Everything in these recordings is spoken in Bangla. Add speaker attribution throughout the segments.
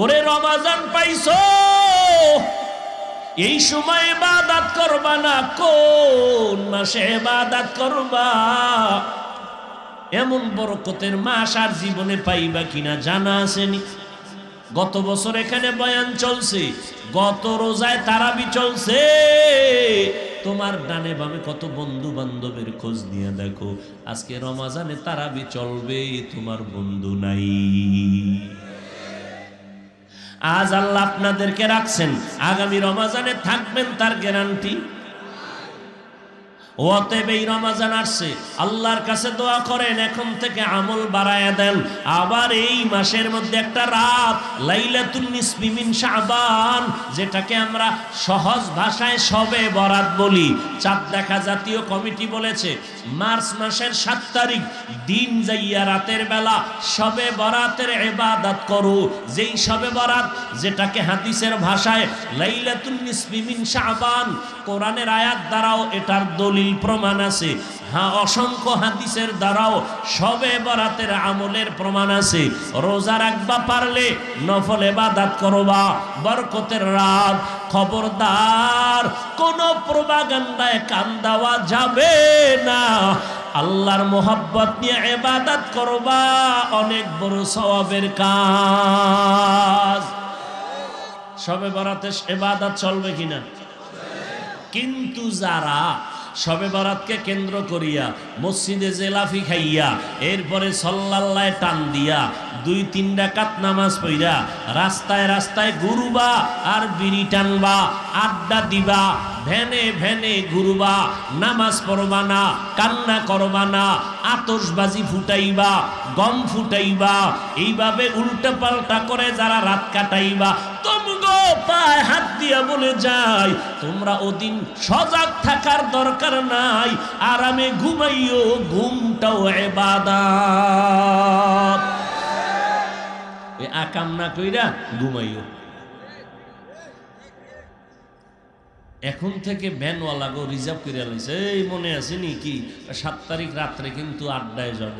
Speaker 1: ওরে রমাজান পাইছো? এই সময় বাদাত করবা না? কোন মাসে বাদাত করবা? এমন বরকতের মাস আর জীবনে পাইবা কিনা জানা আসেনি। গত বছর এখানে বয়ান চলছে, গত রোজায় তারাবি চলছে। তোমার ডানে বামে কত বন্ধু বান্ধবের খোঁজ নিয়ে দেখো, আজকে রমাজানে তারাবি চলবে তোমার বন্ধু নাই। আজ আল্লাহ আপনাদেরকে রাখছেন। আগামী রমাজানে থাকবেন তার গ্যারান্টি অতএব এই রমাজান আসছে। আল্লাহর কাছে দোয়া করেন, এখন থেকে আমল বাড়ায় দেন। আবার এই মাসের মধ্যে একটা রাত, লাইলাতুন নিসফি মিন শাবান, যেটাকে আমরা সহজ ভাষায় সবে বরাত বলি। চাঁদ দেখা জাতীয় কমিটি বলেছে, মার্চ মাসের সাত তারিখ, দিন যাইয়া রাতের বেলা সবে বরাতের এবাদত করো। যেই সবে বরাত, যেটাকে হাদিসের ভাষায় লাইলাতুন নিসফি মিন শাবান, কোরআনের আয়াত দ্বারাও এটার দলিল প্রমাণ আছে। হ্যাঁ অসংখ্য হাদিসের দ্বারাও সবে বরাতের আমলের প্রমাণ আছে। রোজা রাখবা পারলে নফল এবাদাত করবা, বরকতের রাত, খবরদার, কোন প্রবাগান্ডায় কান দেওয়া যাবে না। আল্লাহর মোহাব্বত নিয়ে এবাদাত করবা, অনেক বড় সওয়াবের কাজ। সবে বরাতে এবাদাত চলবে কিনা? কিন্তু যারা সবে বরাতকে কেন্দ্র করিয়া মসজিদে জেলাফি খাইয়া এরপরে সল্লাল্লায় টান দিয়া দুই, তিন ডাকাত নামাজ পইরা রাস্তায় রাস্তায় গুরুবা আর বিড়ি টানবা, আড্ডা দিবা, ভ্যানে ভ্যানে ঘুরবা, নামাজ পড়বা না, কান্না করবা না আতসবাজি ফুটাইবা, গম ফুটাইবা, এইভাবে উল্টা পাল্টা করে যারা রাত কাটাইবা তোমগো পায় হাত দিয়া বলে যাই, তোমরা ওদিন সজাগ থাকার দরকার নাই, আরামে ঘুমাইও, ঘুমটাও এবাদাত। এ আকাম না কইরা ঘুমাইও। এখন থেকে ভ্যানওয়ালা গো রিজার্ভ করে লাইছে, এই, মনে আছে নি কি সাত তারিখ রাত্রে কিন্তু আড্ডায় যাব।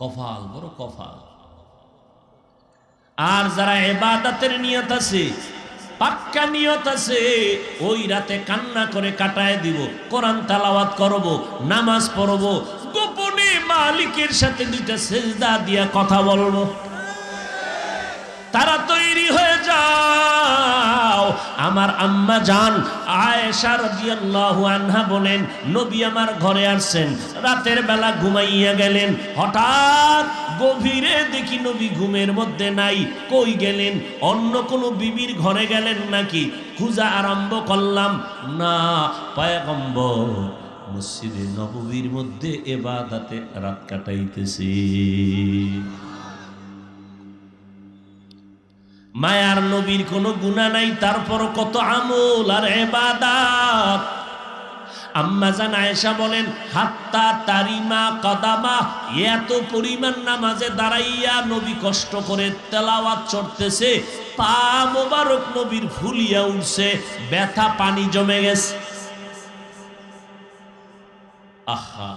Speaker 1: কফাল বড় কফাল আর যারা এবাদাতের নিয়ত আছে, পাক্কা নিয়ত আছে, ওই রাতে কান্না করে কাটায় দিব, কোরআন তালাওয়াত করব, নামাজ পড়ব মালিকের সাথে দুইটা সেজদা দিয়া কথা বলব। তারা তৈরি হয়ে যাও। আমার আম্মা জান আয়েশা রাদিয়াল্লাহু আনহা বলেন, নবী আমার ঘরে আসছেন। রাতের বেলা ঘুমাইয়া গেলেন। হঠাৎ গভীরে দেখি নবী ঘুমের মধ্যে নাই। কই গেলেন? অন্য কোনো বিবির ঘরে গেলেন নাকি? খুঁজা আরম্ভ করলাম, না, পায়গম্বর মসজিদে নববীর মধ্যে এবাদাতে রাত কাটাইতেছে। মায়ার নবীর কোনো গুণা নাই তারপর কত আমল আর এবাদাত। আম্মা জান আয়েশা বলেন, হাত্তা তারিমা কদামা এত পরিমাণ নামাজে দাঁড়াইয়া নবী কষ্ট করে তেলাওয়াত চড়তেছে, পা মোবারক নবীর ফুলিয়া উঠছে, ব্যথা পানি জমে গেছে। আহা।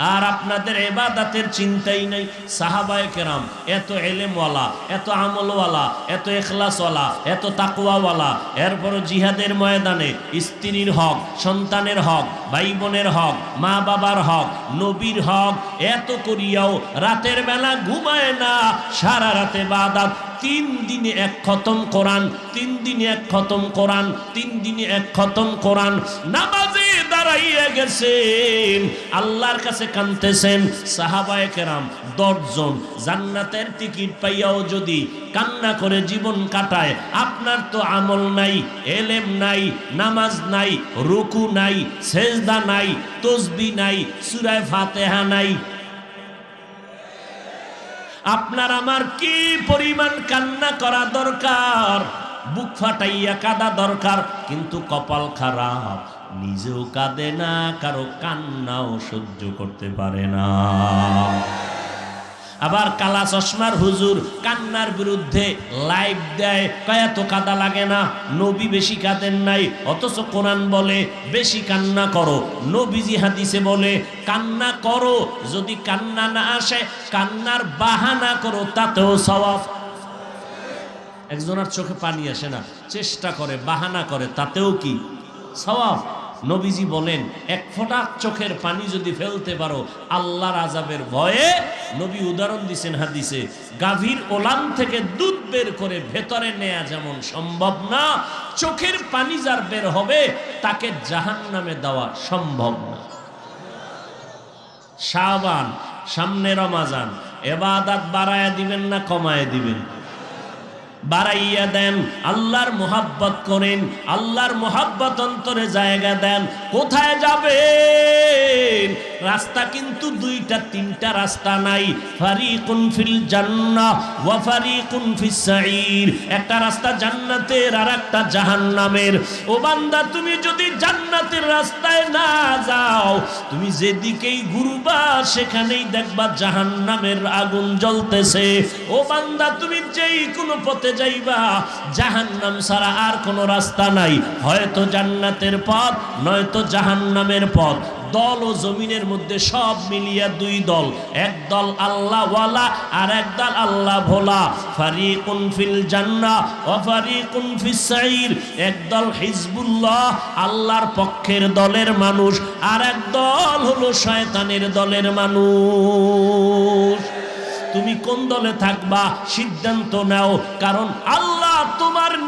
Speaker 1: আর আপনাদের এবাদাতের চিন্তাই নাই, সাহাবায় কেরাম। এত এলেমওয়ালা, এত আমলওয়ালা, এত এখলাসওয়ালা, এত তাকুয়াওয়ালা এরপর জিহাদের ময়দানে স্ত্রীর হক, সন্তানের হক ভাই বোনের হক মা বাবার হক, নবীর হক, এত করিয়াও রাতের বেলা ঘুমায় না। সারা রাতে বাদাত, তিন দিনে এক খতম কোরআন, তিন দিনে এক খতম কোরআন, তিন দিনে এক খতম কোরআন। নামাজে দাঁড়াইয়া গেছেন, আল্লাহর কাছে কানতেছেন, সাহাবায়ে কেরাম দশজন জান্নাতের টিকিট পাইয়াও যদি কান্না করে জীবন কাটায়, আপনার তো আমল নাই, এলেম নাই, নামাজ নাই, রুকু নাই, সেজদা নাই, তসবি নাই সুরায় ফাতেহা নাই। আপনার আমার কি পরিমাণ কান্না করা দরকার? বুক ফাটাইয়া কাদা দরকার, কিন্তু কপাল খারাপ। নিজেও কাঁদে না, কারও কান্নাও সহ্য করতে পারে না। আবার কালা চশমার হুজুর কান্নার বিরুদ্ধে লাইভ দেয়, কয়া তো কাদা লাগে না, নবী বেশি কাঁদেন নাই, অথচ কোরআন বলে, বেশি কান্না করো। নবীজি হাদিসে বলে, কান্না করো, যদি কান্না না আসে, কান্নার বাহানা করো, তাতেও সওয়াব। একজনের চোখে পানি আসে না, চেষ্টা করে, বাহানা করে, তাতেও কি? সওয়াব। নবীজি বলেন, এক ফোঁটা চোখের পানি যদি ফেলতে পারো, আল্লাহর আজাবের ভয়ে নবী উদাহরণ দিছেন হাদিসে, গাভীর ওলান থেকে দুধ বের করে ভেতরে নেয়া যেমন সম্ভব না, চোখের পানি যার বের হবে, তাকে জাহান নামে দেওয়া সম্ভব না। শাবান, সামনে রমাজান, এবাদাত বাড়ায়া দিবেন না কমায় দিবেন? বাড়াইয়া দেন, আল্লাহর মোহাব্বত করেন, আল্লাহর মোহাব্বত অন্তরে জায়গা দেন, কোথায় যাবে রাস্তা কিন্তু দুইটা, তিনটা রাস্তা নাই। ফারিকুন ফিল জান্নাহ ওয়া ফারিকুন ফিস সাঈর একটা রাস্তা জান্নাতের আর একটা জাহান্নামের। ও বান্দা, তুমি যদি জান্নাতের রাস্তায় না যাও। তুমি যেদিকেই ঘুরবা, সেখানেই দেখবা জাহান নামের আগুন জ্বলতেছে। ও বান্দা, তুমি যেই কোনো পথে যাইবা জাহান নাম ছাড়া আর কোনো রাস্তা নাই। হয়তো জান্নাতের পথ, নয়তো জাহান নামের পথ। দল ও জমিনের মধ্যে সব মিলিয়া দুই দল। এক দল আল্লাহ ওয়ালা আর এক দল আল্লাহ ভোলা। ফারিকুন ফিল জান্নাহ ওয়া ফারিকুন ফিস সাইর। এক দল হিজবুল্লাহ, আল্লাহর পক্ষের দলের মানুষ। আর এক দল হলো শয়তানের দলের মানুষ। তুমি কোন দলে থাকবা? সিদ্ধান্ত নাও, কারণ আল্লাহ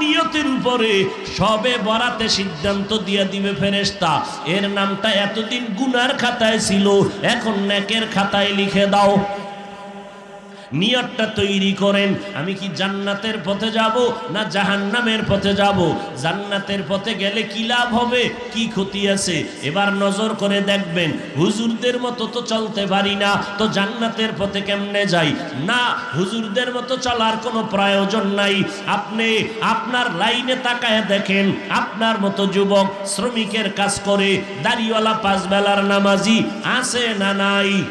Speaker 1: নিয়তের উপরে সবে বরাতে সিদ্ধান্ত দিয়ে দিবে ফেরেস্তা এর নামটা এতদিন গুনার খাতায় ছিল, এখন নেকের খাতায় লিখে দাও। নিয়তটা তৈরি করেন। আমি কি জান্নাতের পথে যাব না জাহান্নামের পথে যাব? জান্নাতের পথে গেলে কি লাভ হবে? কি ক্ষতি আছে? এবার নজর করে দেখবেন, হুজুরদের মতো তো চলতে পারি না, তো জান্নাতের পথে কেমনে যাই? না, হুজুরদের মতো চলার কোনো প্রয়োজন নাই। আপনি আপনার লাইনে তাকায় দেখেন, আপনার মতো যুবক শ্রমিকের কাজ করে, দাড়িওয়ালা পাঁচ বেলার নামাজি আছে না নাই?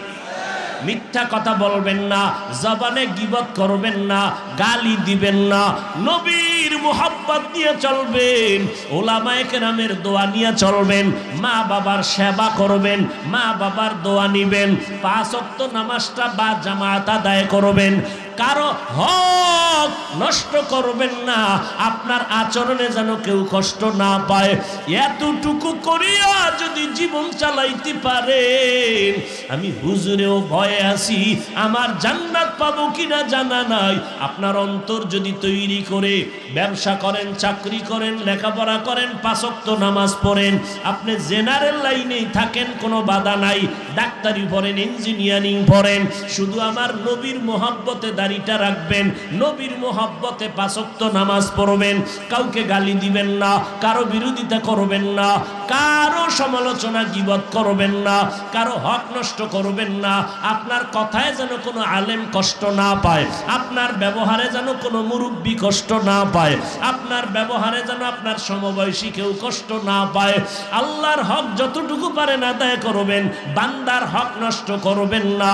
Speaker 1: মিথ্যা কথা বলবেন না, জবানে গিবত করবেন না, গালি দিবেন না। নবীর মোহাব্বত নিয়ে চলবেন, ওলামায় কেরামের দোয়া নিয়ে চলবেন, মা বাবার সেবা করবেন, মা বাবার দোয়া নিবেন, পাঁচ অক্ত নামাজটা বা জামাত আদায় করবেন কারও হক নষ্ট করবেন না। আপনার আচরণে যেন কেউ কষ্ট না পায়। এতটুকু করিয়া যদি জীবন চালাইতে পারেন, আমি হুজুরেও ভয়ে আছি। আমার জান্নাত পাবো কিনা জানা নাই। আপনার অন্তর যদি তৈরি করে, ব্যবসা করেন, চাকরি করেন, লেখাপড়া করেন পাঁচক্ত নামাজ পড়েন, আপনি জেনারেল লাইনেই থাকেন, কোনো বাধা নাই। ডাক্তারি পড়েন, ইঞ্জিনিয়ারিং পড়েন। শুধু আমার নবীর মোহাব্বতে দাড়িটা রাখবেন, নবীর মোহাব্বতে পাঁচক্ত নামাজ পড়বেন, কাউকে গালি দিবেন না, কারও বিরোধিতা করবেন না কারও সমালোচনা গিবত করবেন না, কারও হক নষ্ট করবেন না, আপনার কথায় যেন কোনো আলেম কষ্ট না পায়, আপনার ব্যবহারে যেন কোনো মুরব্বী কষ্ট না পায়, আপনার ব্যবহারে যেন আপনার সমবয়সী কেউ কষ্ট না পায়। আল্লাহর হক যতটুকু পারেন আদায় করবেন, বান্দার হক নষ্ট করবেন না।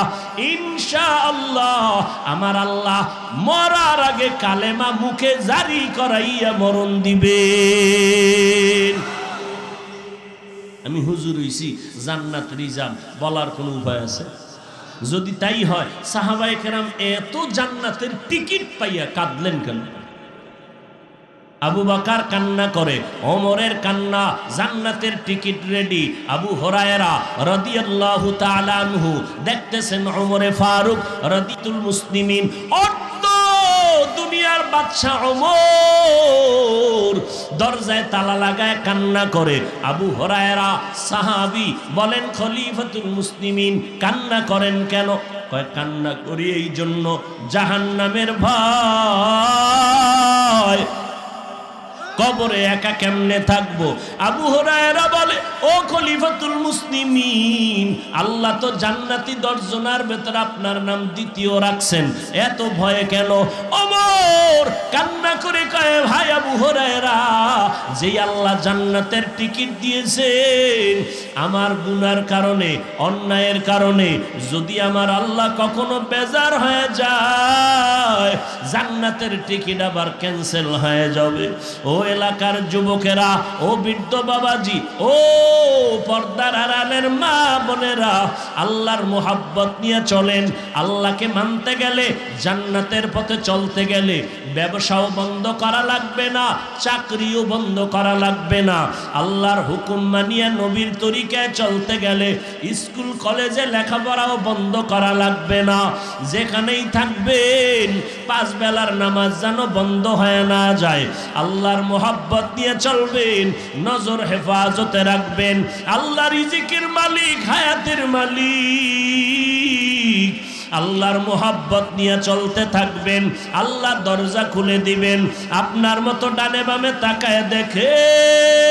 Speaker 1: ইনশা আল্লাহ আমার আল্লাহ মরার আগে কালেমা মুখে জারি করাইয়া মরণ দিবেন। আমি হুজুর হইছি, জান্নাত রিজাম বলার কোনো উপায় আছে? যদি তাই হয় সাহাবাই কেরাম এত জান্নাতের টিকিট পাইয়া কাঁদলেন কেন? আবু বাকার কান্না করে অমরের কান্না, জান্নাতের টিকিট রেডি। আবু হরায়রা রাদিয়াল্লাহু তাআলা আনহু দেখতেছেন ওমরে ফারুক রাদিতুল মুসলিমিন অর্ধ দুনিয়ার বাদশা ওমর দরজায় তালা লাগায় কান্না করে। আবু হরায়রা সাহাবি বলেন, খলিফাতুল মুসলিমিন, কান্না করেন কেন? কান্না করি এই জন্য জাহান্নামের ভয়। কবরে একা কেমনে থাকব? আবু হরায়রা বলে, ও খলিফাতুল মুসলিমিন, আল্লাহ তো জান্নাতি দর্জনার ভেতর আপনার নাম দ্বিতীয় রাখছেন। এত ভয়ে কেন? অমর কান্না করে কয়ে, ভাই আবু হরায়রা, যেই আল্লাহ জান্নাতের টিকিট দিয়েছেন আমার গুনার কারণে, অন্যায়ের কারণে, যদি আমার আল্লাহ কখনো বেজার হয়ে যায়, জান্নাতের টিকিট আবার ক্যান্সেল হয়ে যাবে। ও এলাকার যুবকেরা, ও বৃদ্ধ বাবাজি, ও পর্দার আড়ালের মা বোনেরা, আল্লাহর মোহাব্বত নিয়ে চলেন। আল্লাহকে মানতে গেলে, জান্নাতের পথে চলতে গেলে ব্যবসাও বন্ধ করা লাগবে না, চাকরিও বন্ধ করা লাগবে না। আল্লাহর হুকুম মানিয়া নবীর তরিকায় চলতে গেলে স্কুল, কলেজে লেখাপড়াও বন্ধ করা লাগবে না। যেখানেই থাকবেন পাঁচ বেলার নামাজ যেন বন্ধ হয়ে না যায়। আল্লাহর মোহাব্বত নিয়ে চলবেন, নজর হেফাজতে রাখবেন। আল্লাহ রিজিকের মালিক, হায়াতের মালিক। আল্লাহর মোহাব্বত নিয়ে চলতে থাকবেন, আল্লাহ দরজা খুলে দিবেন। আপনার মতো ডানে বামে তাকায় দেখেন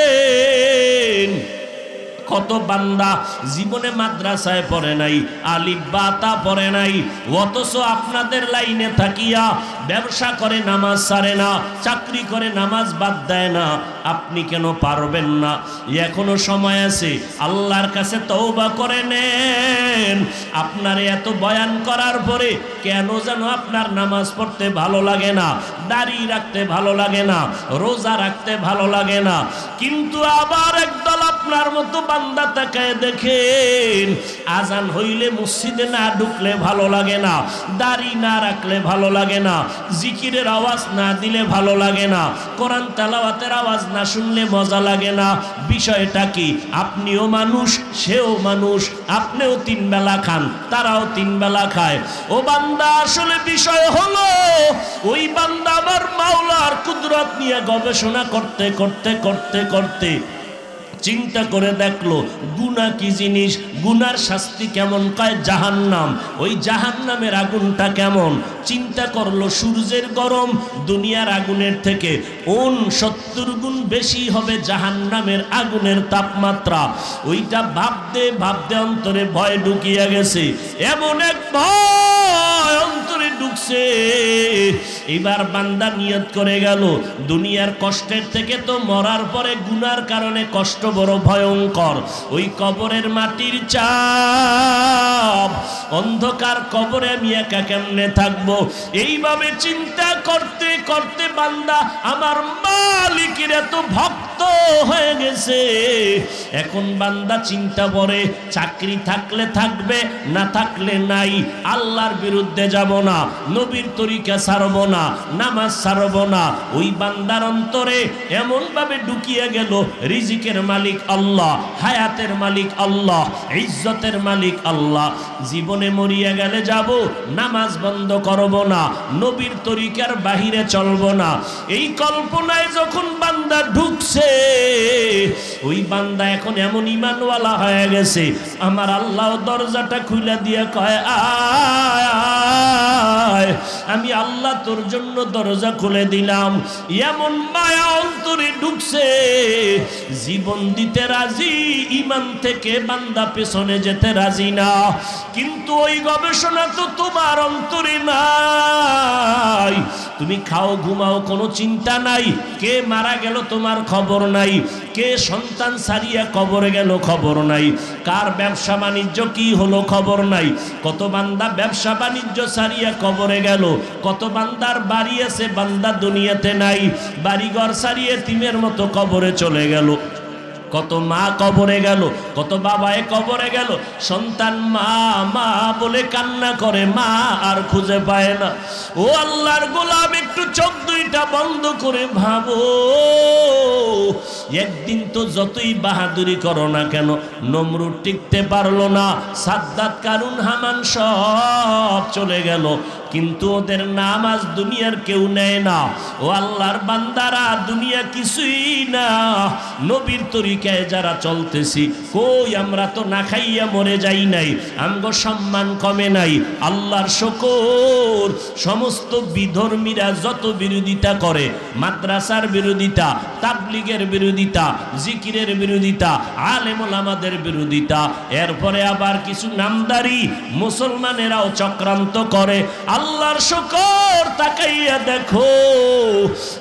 Speaker 1: কত বান্দা জীবনে মাদ্রাসায় পড়ে নাই আলিফ বাতা পড়ে নাই অথচ আপনাদের লাইনে থাকিয়া ব্যবসা করে নামাজ সারে না, চাকরি করে নামাজ বাদ দেয় না, আপনি কেন পারবেন না? এখনও সময় আছে, আল্লাহর কাছে তওবা করে নেন। আপনার এত বয়ান করার পরে কেন যেন আপনার নামাজ পড়তে ভালো লাগে না, দাড়ি রাখতে ভালো লাগে না, রোজা রাখতে ভালো লাগে না। কিন্তু আবার একদল আপনার মতো বান্দা তাকায় দেখেন, আজান হইলে মসজিদে না ঢুকলে ভালো লাগে না, দাড়ি না রাখলে ভালো লাগে না জিকিরের আওয়াজ না দিলে ভালো লাগে না। কোরআন তালাওয়াতের আওয়াজ না শুনলে মজা লাগে না। বিষয়টা কি? আপনিও মানুষ, সেও মানুষ, আপনিও তিন বেলা খান, তারাও তিন বেলা খায়। ও বান্দা, আসলে বিষয় হলো, ওই বান্দা আমার মাওলার কুদরত নিয়ে গবেষণা করতে করতে করতে করতে চিন্তা করে দেখল গুণা কি জিনিস? গুনার শাস্তি কেমন? কয়, জাহান্নাম। ওই জাহান্নামের আগুনটা কেমন? চিন্তা করল, সূর্যের গরম দুনিয়ার আগুনের থেকে ওন সত্তর গুণ বেশি হবে জাহান্নামের আগুনের তাপমাত্রা? ওইটা ভাবতে ভাবতে অন্তরে ভয় ঢুকিয়ে গেছে। এমন এক ভয়! অন্তরে ঢুকছে। এবার বান্দা নিয়ত করে গেল, দুনিয়ার কষ্টের থেকে তো মরার পরে গুনার কারণে কষ্ট বড় ভয়ঙ্কর। ওই কবরের মাটির চাপ, অন্ধকার কবরে আমি একা কেমনে থাকব? এইভাবে চিন্তা করতে করতে বান্দা আমার মালিকের এত ভক্ত হয়ে গেছে। এখন বান্দা চিন্তা করে, চাকরি থাকলে থাকবে, না থাকলে নাই। আল্লাহর বিরুদ্ধে যাব না, নবীর তরিকা না, নামাজ না। ওই বান্দার অন্তরে এমন ভাবে ঢুকিয়ে গেল, রিজিকের মালিক আল্লাহ, হায়াতের মালিক আল্লাহ, ইজ্জতের মালিক আল্লাহ। জীবনে মরিয়া গেলে যাব, নামাজ বন্ধ করব না, নবীর তরিকার বাহিরে চলব না। এই কল্পনায় যখন বান্দা ঢুকছে ওই বান্দা এখন এমন ইমানওয়ালা হয়ে গেছে। আমার আল্লাহ দরজাটা খুলে দিয়ে কয়, আয়। আমি আল্লাহ তোর জন্য দরজা খুলে দিলাম। এমন মায়া অন্তরে ঢুকছে। জীবন দিতে রাজি ইমান থেকে বান্দা পেছনে যেতে রাজি না। কিন্তু ওই গবেষণা তো তোমার অন্তরে নাই। তুমি খাও, ঘুমাও, কোনো চিন্তা নাই। কে মারা গেল তোমার খবর? নাই। কে সন্তান সারিয়া কবরে গেল খবর নাই। কার ব্যবসা বাণিজ্য কি হলো খবর নাই। কত বান্দা ব্যবসা বাণিজ্য সারিয়া কবরে গেল। কত বান্দার বাড়ি আছে, বান্দা দুনিয়াতে নাই। বাড়িঘর সারিয়ে তিমের মতো কবরে চলে গেল। কত মা কবরে গেল, কত বাবায় কবরে গেল। সন্তান মা মা বলে কান্না করে, মা আর খুঁজে পায় না। ও আল্লাহর গোলাম, একটু চোখ দুইটা বন্ধ করে ভাবো। একদিন তো যতই বাহাদুরি করো না কেন, নমরুদ টিকতে পারল না, সাদ্দাত, কারুন, হামান সব চলে গেল। কিন্তু ওদের নাম আজ দুনিয়ার কেউ নেয় না। ও আল্লাহর বান্দারা, দুনিয়া কিছুই না। নবীর তরিকায় যারা চলতেছি, কই আমরা তো না খাইয়া মরে যাই নাই, আমগো সম্মান কমে নাই। আল্লাহর শকর, সমস্ত বিধর্মীরা যত বিরোধিতা করে, মাদ্রাসার বিরোধিতা, তাবলিগের বিরোধিতা, জিকিরের বিরোধিতা, আলেমুল আমাদের বিরোধিতা, এরপরে আবার কিছু নামদারি মুসলমানেরাও চক্রান্ত করে। আল্লাহর শুকর তাকাইয়া দেখো,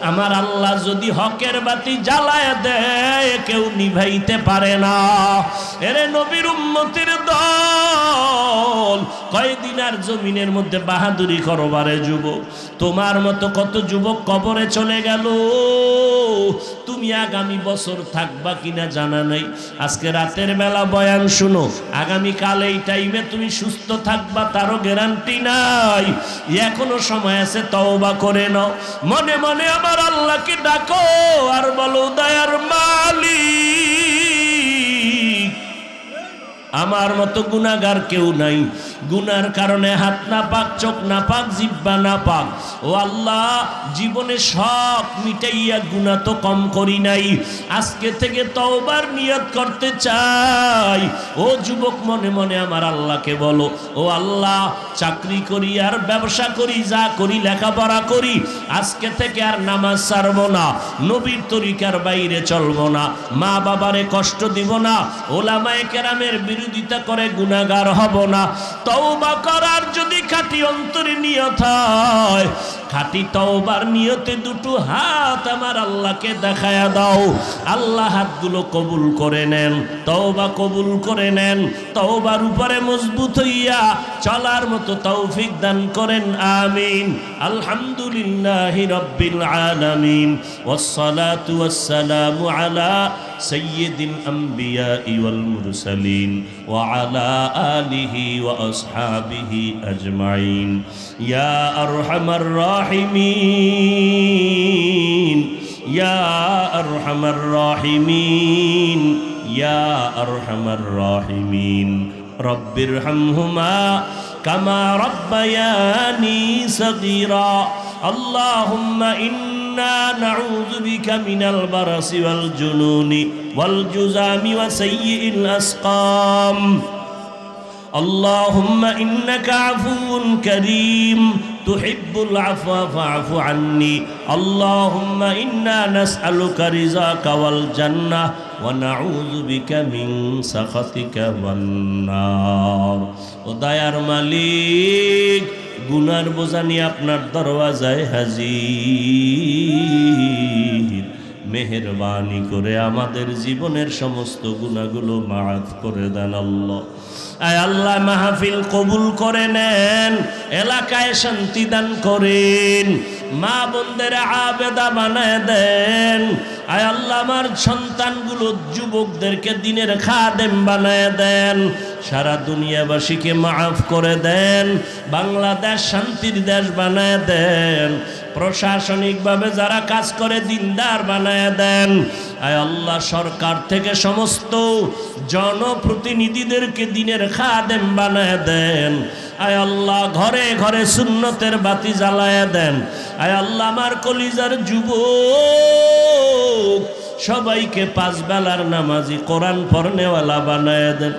Speaker 1: আমার আল্লাহ যদি হকের বাতি জ্বালায় দেয়, কেউ নিভাইতে পারে না। এরে নবীর উন্মতির দল কয়দিন আর জমিনের মধ্যে বাহাদুরি করবারে যুবক? তোমার মতো কত যুবক কবরে চলে গেল? তুমি আগামী বছর থাকবা কিনা জানা নাই। আজকে রাতের বেলা বয়ান শুনো আগামী কাল এই টাইমে তুমি সুস্থ থাকবা, তারও গ্যারান্টি নাই। এখনও সময় আছে, তওবা করে নাও। মনে মনে আমার আল্লাহকে ডাকো আর বলো দয়ার মালিক। আমার মতো গুনাগার কেউ নাই। গুনার কারণে হাত না পাক চোখ না পাক জিব্বা না পাক ও আল্লাহ, জীবনে সব মিটাইয়া গুণা তো কম করি নাই। আজকে থেকে তওবার নিয়ত করতে চাই। ও যুবক, মনে মনে আমার আল্লাহকে বলো। ও আল্লাহ, চাকরি করি আর ব্যবসা করি, যা করি, লেখাপড়া করি, আজকে থেকে আর নামাজ ছাড়ব না। নবীর তরিকার বাইরে চলব না। মা বাবারে কষ্ট দিব না। ওলামায়ে কেরামের বিরোধিতা করে গুণাগার হব না। তওবা করার যদি খাঁটি অন্তরে নিয়ত হয় খাটি তওবার নিয়তে দুটো হাত আমার আল্লাহকে দেখায় দাও। আল্লাহ হাতগুলো কবুল করে নেন, তওবা কবুল করে নেন, তওবার উপরে মজবুত হইয়া চলার মতো তৌফিক দান করেন, আমিন। আলহামদুলিল্লাহ রব্বিল আলামিন। ওয়াসসালাতু ওয়াসসালামু আলা সাইয়্যিদিল আমবিয়া ওয়াল মুরসালিন ওয়া আলা আলিহি ওয়া আসহাবিহি আজমাইন। ইয়া আরহামার الراحمين. يا أرحم الراحمين. يا أرحم الراحمين. رب ارحمهما كما ربياني صغيرا. اللهم إنا نعوذ بك من البرص والجنون والجزام وسيء الأسقام. اللهم إنك عفو كريم. তুহিব্বুল আফা ফাফু আন্নি। আল্লাহুম্মা ইন্না নাসআলুকা রিযাকা ওয়াল জান্নাহ ওয়া নাউযু বিকা মিন সাখাতিকা ওয়ান নার। মালিক, গুনার বোঝা নিয়ে আপনার দরওয়াজায় হাজির। মেহরবানি করে আমাদের জীবনের সমস্ত গুণাগুলো মাফ করে দেন আল্লাহ। আয় আল্লাহ, মাহফিল কবুল করে নেন, এলাকায় শান্তি দান করেন, মা বোনদের আবেদা বানায় দেন, আয় আল্লাহ, আমার সন্তানগুলো যুবকদেরকে দিনের খাদেম বানায় দেন, সারা দুনিয়াবাসীকে মাফ করে দেন, বাংলাদেশ শান্তির দেশ বানায় দেন প্রশাসনিকভাবে যারা কাজ করে দিনদার বানায় দেন। আয় আল্লাহ, সরকার থেকে সমস্ত জনপ্রতিনিধিদেরকে দিনের খাদেম বানায় দেন। আয় আল্লাহ, ঘরে ঘরে সুন্নতের বাতি জ্বালায় দেন। আয় আল্লাহ, আমার কলিজার যুবক সবাইকে পাঁচ বেলার নামাজি কোরআন পড়নেওয়ালা বানায় দেন।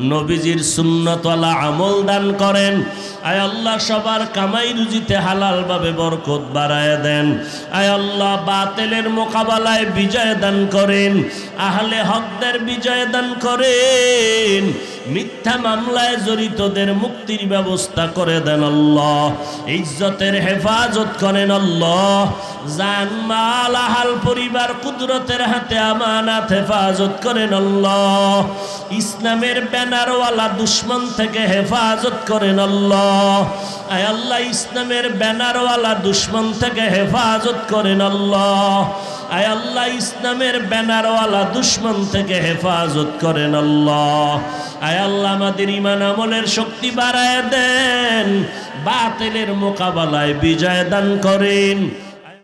Speaker 1: নবীজির সুন্নতওয়ালা আমল দান করেন। আয় আল্লাহ, সবার কামাই রুজিতে হালালভাবে বরকত বাড়ায় দেন। আয় আল্লাহ, বাতেলের মোকাবেলায় বিজয় দান করেন। আহলে হকদের বিজয় দান করেন। মিথ্যা মামলায় জড়িতদের মুক্তির ব্যবস্থা করে দেন আল্লাহ। ইজ্জতের হেফাজত করেন আল্লাহ। জান, মাল, আহাল, পরিবার, কুদরতের হাতে আমানাত হেফাজত করেন আল্লাহ। ইসলামের ব্যানারওয়ালা দুশ্মন থেকে হেফাজত করেন আল্লাহ। আয় আল্লাহ, ইসলামের ব্যানারওয়ালা দুশ্মন থেকে হেফাজত করেন আল্লাহ। আয় আল্লাহ, ইসলামের ব্যানারওয়ালা দুশ্মন থেকে হেফাজত করেন আল্লাহ। আয় আল্লাহ, আমাদের ইমান আমলের শক্তি বাড়ায় দেন, বাতিলের মোকাবেলায় বিজয় দান করেন।